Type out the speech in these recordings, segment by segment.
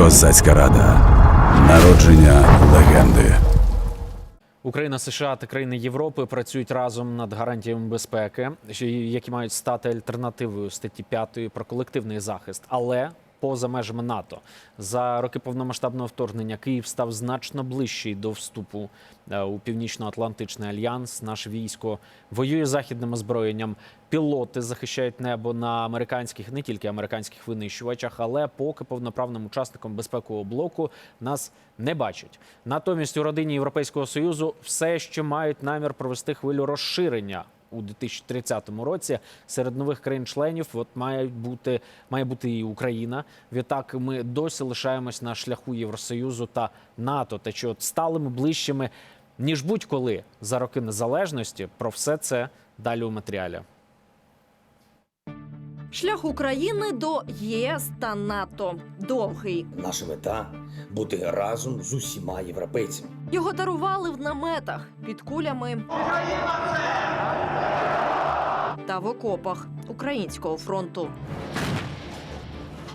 Козацька рада. Народження легенди. Україна, США та країни Європи працюють разом над гарантіями безпеки, які мають стати альтернативою статті 5 про колективний захист, але поза межами НАТО. За роки повномасштабного вторгнення Київ став значно ближчий до вступу е, у Північно-Атлантичний альянс. Наше військо воює західним озброєнням. Пілоти захищають небо на американських, не тільки американських винищувачах, але поки повноправним учасником безпекового блоку нас не бачать. Натомість у родині Європейського союзу все ще мають намір провести хвилю розширення. У 2030 році серед нових країн-членів от має бути має бути і Україна. Відтак ми досі лишаємось на шляху Євросоюзу та НАТО, та що от стали ми ближчими ніж будь-коли за роки незалежності. Про все це далі у матеріалі. Шлях України до ЄС та НАТО довгий. Наша мета бути разом з усіма європейцями. Його дарували в наметах під кулями та в окопах українського фронту.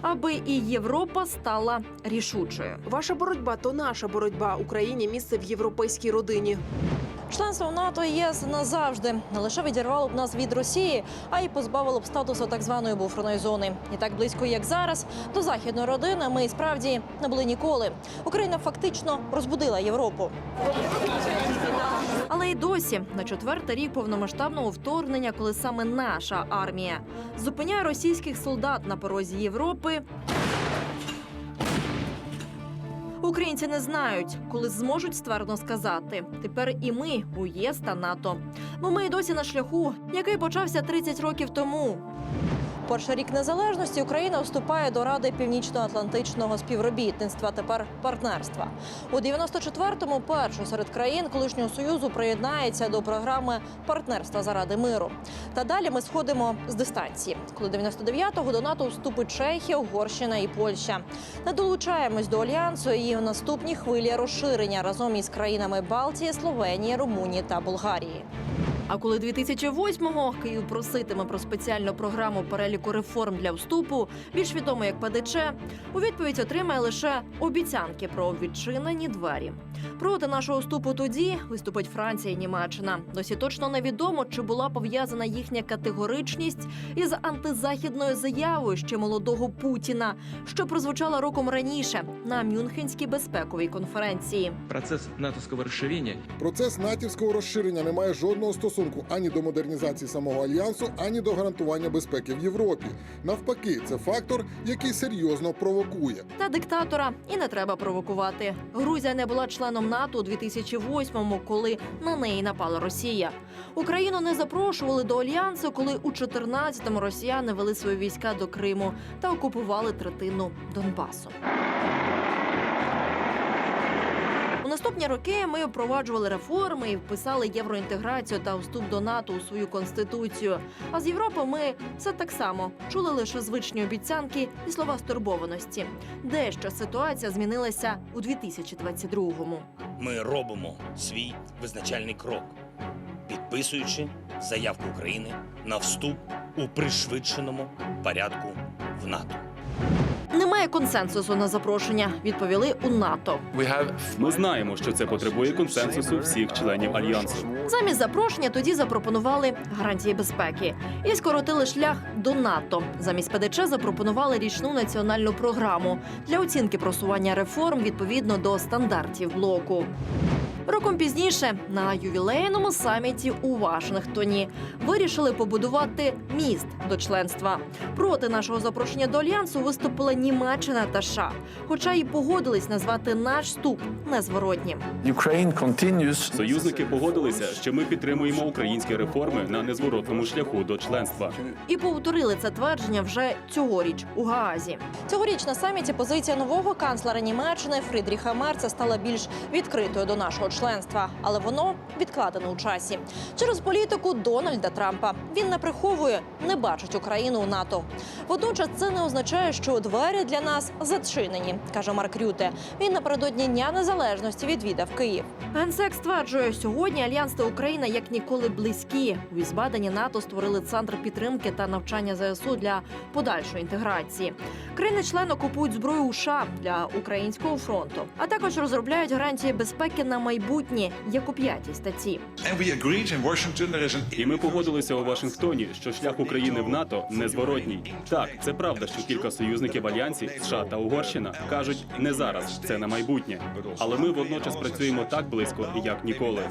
Аби і Європа стала рішучою. Ваша боротьба то наша боротьба. Україні місце в європейській родині. Членство в НАТО і ЄС назавжди не лише відірвало б нас від Росії, а й позбавило б статусу так званої буферної зони. І так близько, як зараз, до західної родини ми і справді не були ніколи. Україна фактично розбудила Європу. Але й досі на четвертий рік повномасштабного вторгнення, коли саме наша армія зупиняє російських солдат на порозі Європи. Українці не знають, коли зможуть ствердно сказати. Тепер і ми у ЄС та НАТО. Бо ми й досі на шляху, який почався 30 років тому. Перший рік незалежності Україна вступає до Ради Північно-Атлантичного співробітництва, тепер партнерства. У 94-му першу серед країн колишнього союзу приєднається до програми партнерства заради миру. Та далі ми сходимо з дистанції. Коли 99-го до НАТО вступить Чехія, Угорщина і Польща. Не долучаємось до альянсу і в наступній хвилі розширення разом із країнами Балтії, Словенії, Румунії та Болгарії. А коли 2008-го Київ проситиме про спеціальну програму переліку реформ для вступу, більш відомо як ПДЧ, у відповідь отримає лише обіцянки про відчинені двері. Проти нашого вступу тоді виступить Франція і Німеччина. Досі точно невідомо, чи була пов'язана їхня категоричність із антизахідною заявою ще молодого Путіна, що прозвучала роком раніше на Мюнхенській безпековій конференції. Процесс натовского расширения Процес натівського розширення не має жодного стосунку ані до модернізації самого альянсу, ані до гарантування безпеки в Європі. Навпаки, це фактор, який серйозно провокує. Та диктатора і не треба провокувати. Грузія не була членом НАТО у 2008-му, коли на неї напала Росія. Україну не запрошували до альянсу, коли у 14-му росіяни вели свої війська до Криму та окупували третину Донбасу. У наступні роки ми впроваджували реформи і вписали євроінтеграцію та вступ до НАТО у свою конституцію. А з Європи ми все так само чули лише звичні обіцянки і слова стурбованості. Дещо ситуація змінилася у 2022-му. Ми робимо свій визначальний крок, підписуючи заявку України на вступ у пришвидшеному порядку в НАТО. Немає консенсусу на запрошення. Відповіли у НАТО. Ми знаємо, що це потребує консенсусу всіх членів альянсу. Замість запрошення тоді запропонували гарантії безпеки і скоротили шлях до НАТО. Замість ПДЧ запропонували річну національну програму для оцінки просування реформ відповідно до стандартів блоку. Роком пізніше на ювілейному саміті у Вашингтоні вирішили побудувати міст до членства. Проти нашого запрошення до альянсу виступила Німеччина та США, хоча й погодились назвати наш вступ незворотнім. Союзники погодилися, що ми підтримуємо українські реформи на незворотному шляху до членства. І повторили це твердження вже цьогоріч у Гаазі. Цьогоріч на саміті позиція нового канцлера Німеччини Фрідріха Мерца стала більш відкритою до нашого членства, але воно відкладено у часі через політику Дональда Трампа. Він не приховує, не бачить Україну у НАТО. Водночас це не означає, що двері для нас зачинені, каже Марк Рюте. Він напередодні Дня Незалежності відвідав Київ. Генсек стверджує, сьогодні альянс та Україна як ніколи близькі. У Візбадені НАТО створили центр підтримки та навчання ЗСУ для подальшої інтеграції. Країни-члени купують зброю у США для українського фронту, а також розробляють гарантії безпеки на майбутнє, як у п'ятій статті. І ми погодилися у Вашингтоні, що шлях України в НАТО незворотній. Так, це правда, що кілька союзників альянсі США та Угорщина кажуть не зараз, це на майбутнє. Але ми водночас працюємо так близько, як ніколи.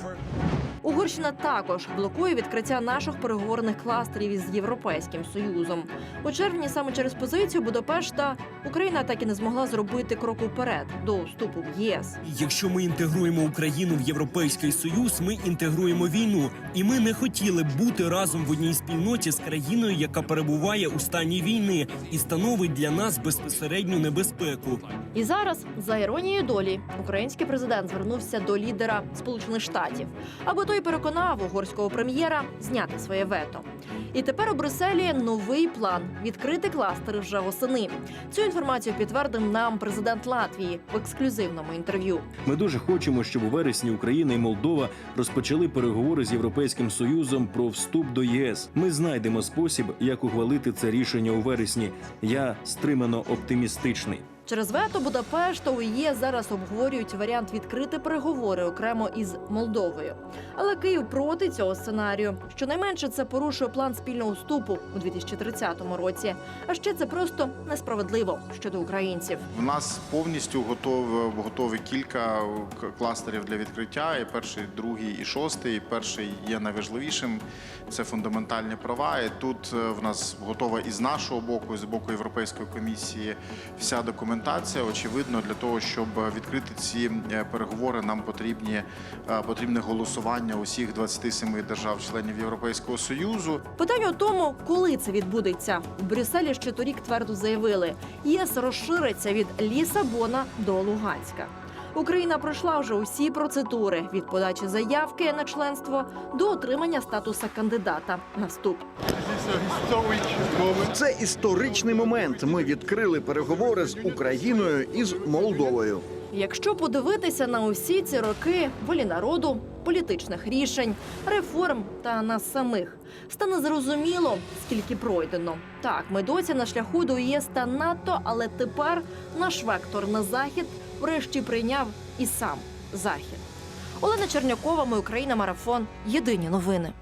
Угорщина також блокує відкриття наших переговорних кластерів із Європейським Союзом. У червні саме через позицію Будапешта Україна так і не змогла зробити крок уперед до вступу в ЄС. Якщо ми інтегруємо Україну в Європейський Союз, ми інтегруємо війну, і ми не хотіли б бути разом в одній спільноті з країною, яка перебуває у стані війни і становить для нас безпосередню небезпеку. І зараз, за іронією долі, український президент звернувся до лідера Сполучених Штатів, аби той переконав угорського прем'єра зняти своє вето. І тепер у Брюсселі новий план відкрити кластери вже восени. Цю інформацію підтвердив нам президент Латвії в ексклюзивному інтерв'ю. Ми дуже хочемо, щоб у вересні Україна і Молдова розпочали переговори з Європейським Союзом про вступ до ЄС. Ми знайдемо спосіб, як ухвалити це рішення у вересні. Я стримано оптимістичний. Через вето Будапешт та УЄ зараз обговорюють варіант відкрити переговори окремо із Молдовою. Але Київ проти цього сценарію. Щонайменше це порушує план спільного вступу у 2030 році. А ще це просто несправедливо щодо українців. В нас повністю готові, готові кілька кластерів для відкриття. І перший, другий і шостий. Перший є найважливішим. Це фундаментальні права. І тут е, в нас готова і з нашого боку, і з боку Європейської комісії вся документація. Очевидно, для того, щоб відкрити ці е, переговори, нам потрібні е, потрібне голосування усіх 27 держав-членів Європейського союзу. Питання у тому, коли це відбудеться. У Брюсселі ще торік твердо заявили, ЄС розшириться від Лісабона до Луганська. Україна пройшла вже усі процедури від подачі заявки на членство до отримання статуса кандидата на вступ. Це історичний момент. Ми відкрили переговори з Україною і з Молдовою. Якщо подивитися на усі ці роки волі народу, політичних рішень, реформ та нас самих, стане зрозуміло, скільки пройдено. Так, ми досі на шляху до ЄС та НАТО, але тепер наш вектор на захід врешті прийняв і сам захід. Олена Чернякова, ми Україна, марафон. Єдині новини.